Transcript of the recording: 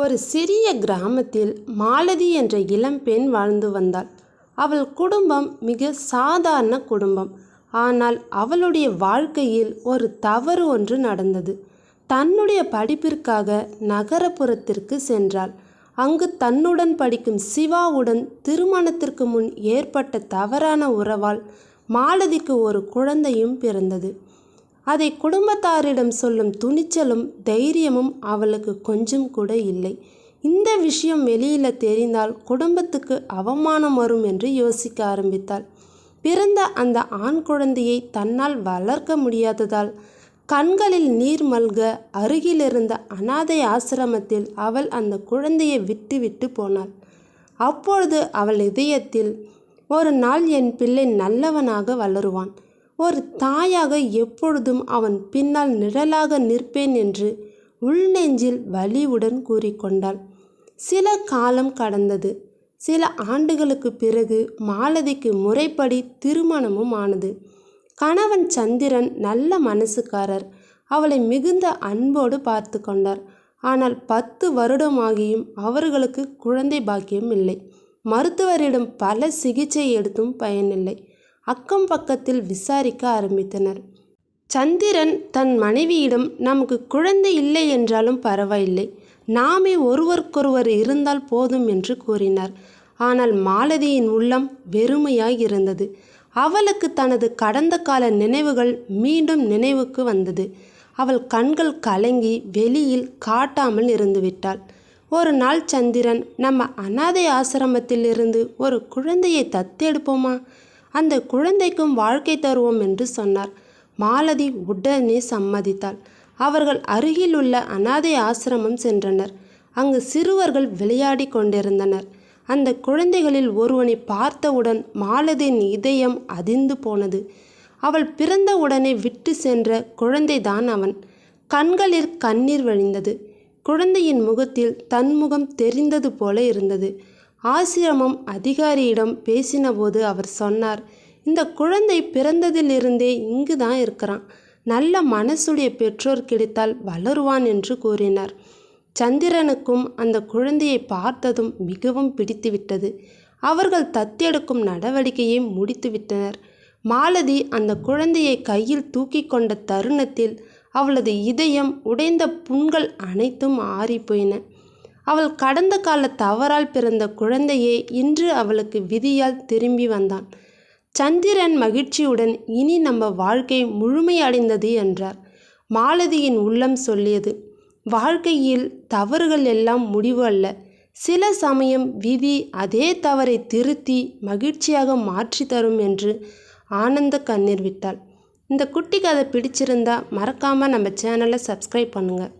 ஒரு சிறிய கிராமத்தில் மாலதி என்ற இளம்பெண் வாழ்ந்து வந்தாள். அவள் குடும்பம் மிக சாதாரண குடும்பம். ஆனால் அவளுடைய வாழ்க்கையில் ஒரு தவறு ஒன்று நடந்தது. தன்னுடைய படிப்பிற்காக நகரப்புறத்திற்கு சென்றாள். அங்கு தன்னுடன் படிக்கும் சிவாவுடன் திருமணத்திற்கு முன் ஏற்பட்ட தவறான உறவால் மாலதிக்கு ஒரு குழந்தையும் பிறந்தது. அதை குடும்பத்தாரிடம் சொல்லும் துணிச்சலும் தைரியமும் அவளுக்கு கொஞ்சம் கூட இல்லை. இந்த விஷயம் வெளியில் தெரிந்தால் குடும்பத்துக்கு அவமானம் வரும் என்று யோசிக்க ஆரம்பித்தாள். பிறந்த அந்த ஆண் குழந்தையை தன்னால் வளர்க்க முடியாததால் கண்களில் நீர் மல்க அருகிலிருந்த அனாதை ஆசிரமத்தில் அவள் அந்த குழந்தையை விட்டுவிட்டு போனாள். அப்பொழுது அவள் இதயத்தில் ஒரு நாள் என் பிள்ளை நல்லவனாக வளருவான். ஒரு தாயாக எப்பொழுதும் அவன் பின்னால் நிழலாக நிற்பேன் என்று உள்நெஞ்சில் வலிவுடன் கூறிக்கொண்டாள். சில காலம் கடந்தது. சில ஆண்டுகளுக்குப் பிறகு மாலதிக்கு முறைப்படி திருமணமும் ஆனது. கணவன் சந்திரன் நல்ல மனசுக்காரர். அவளை மிகுந்த அன்போடு பார்த்து கொண்டார். ஆனால் பத்து வருடமாகியும் அவர்களுக்கு குழந்தை பாக்கியம் இல்லை. மருத்துவரிடம் பல சிகிச்சை எடுத்தும் பயனில்லை. அக்கம் பக்கத்தில் விசாரிக்க ஆரம்பித்தனர். சந்திரன் தன் மனைவியிடம் நமக்கு குழந்தை இல்லை என்றாலும் பரவாயில்லை. நாமே ஒருவருக்கொருவர் இருந்தால் போதும் என்று கூறினார். ஆனால் மாலதியின் உள்ளம் வெறுமையாய் இருந்தது. அவளுக்கு தனது கடந்த கால நினைவுகள் மீண்டும் நினைவுக்கு வந்தது. அவள் கண்கள் கலங்கி வெளியில் காட்டாமல் இருந்துவிட்டாள். ஒரு நாள் சந்திரன் நம்ம அனாதை ஆசிரமத்திலிருந்து ஒரு குழந்தையை தத்தெடுப்போமா? அந்த குழந்தைக்கும் வாழ்க்கை தருவோம் என்று சொன்னார். மாலதி உடனே சம்மதித்தாள். அவர்கள் அருகிலுள்ள அனாதை ஆசிரமம் சென்றனர். அங்கு சிறுவர்கள் விளையாடிக் கொண்டிருந்தனர். அந்த குழந்தைகளில் ஒருவனை பார்த்தவுடன் மாலதியின் இதயம் அதிர்ந்து போனது. அவள் பிறந்தவுடனே விட்டு சென்ற குழந்தைதான் அவன். கண்களில் கண்ணீர் வழிந்தது. குழந்தையின் முகத்தில் தன்முகம் தெரிந்தது போல இருந்தது. ஆசிரமம் அதிகாரியிடம் பேசினபோது அவர் சொன்னார் இந்த குழந்தை பிறந்ததிலிருந்தே இங்கு தான் இருக்கிறான். நல்ல மனசுடைய பெற்றோர் கிடைத்தால் வளருவான் என்று கூறினார். சந்திரனுக்கும் அந்த குழந்தையை பார்த்ததும் மிகவும் பிடித்துவிட்டது. அவர்கள் தத்தெடுக்கும் நடவடிக்கையை முடித்துவிட்டனர். மாலதி அந்த குழந்தையை கையில் தூக்கி கொண்ட தருணத்தில் அவளது இதயம் உடைந்த புண்கள் அனைத்தும் ஆறிப்போயின. அவள் கடந்த கால தவறால் பிறந்த குழந்தையே இன்று அவளுக்கு விதியால் திரும்பி வந்தான். சந்திரன் மகிழ்ச்சியுடன் இனி நம்ம வாழ்க்கை முழுமையடைந்தது என்றார். மாலதியின் உள்ளம் சொல்லியது வாழ்க்கையில் தவறுகள் எல்லாம் முடிவு அல்ல. சில சமயம் விதி அதே தவறை திருத்தி மகிழ்ச்சியாக மாற்றி தரும் என்று ஆனந்த கண்ணீர் விட்டாள். இந்த குட்டி கதை பிடிச்சிருந்தா மறக்காமல் நம்ம சேனலை சப்ஸ்கிரைப் பண்ணுங்கள்